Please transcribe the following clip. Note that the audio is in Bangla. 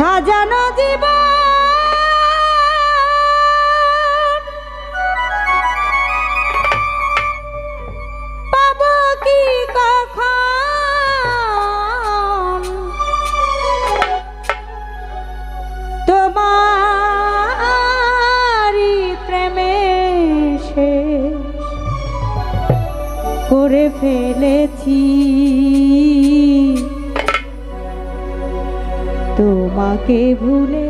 সাজানো জীবন। পাব কি কখন? তোমারি প্রেমে শেষ করে ফেলেছি। तुमा के भूले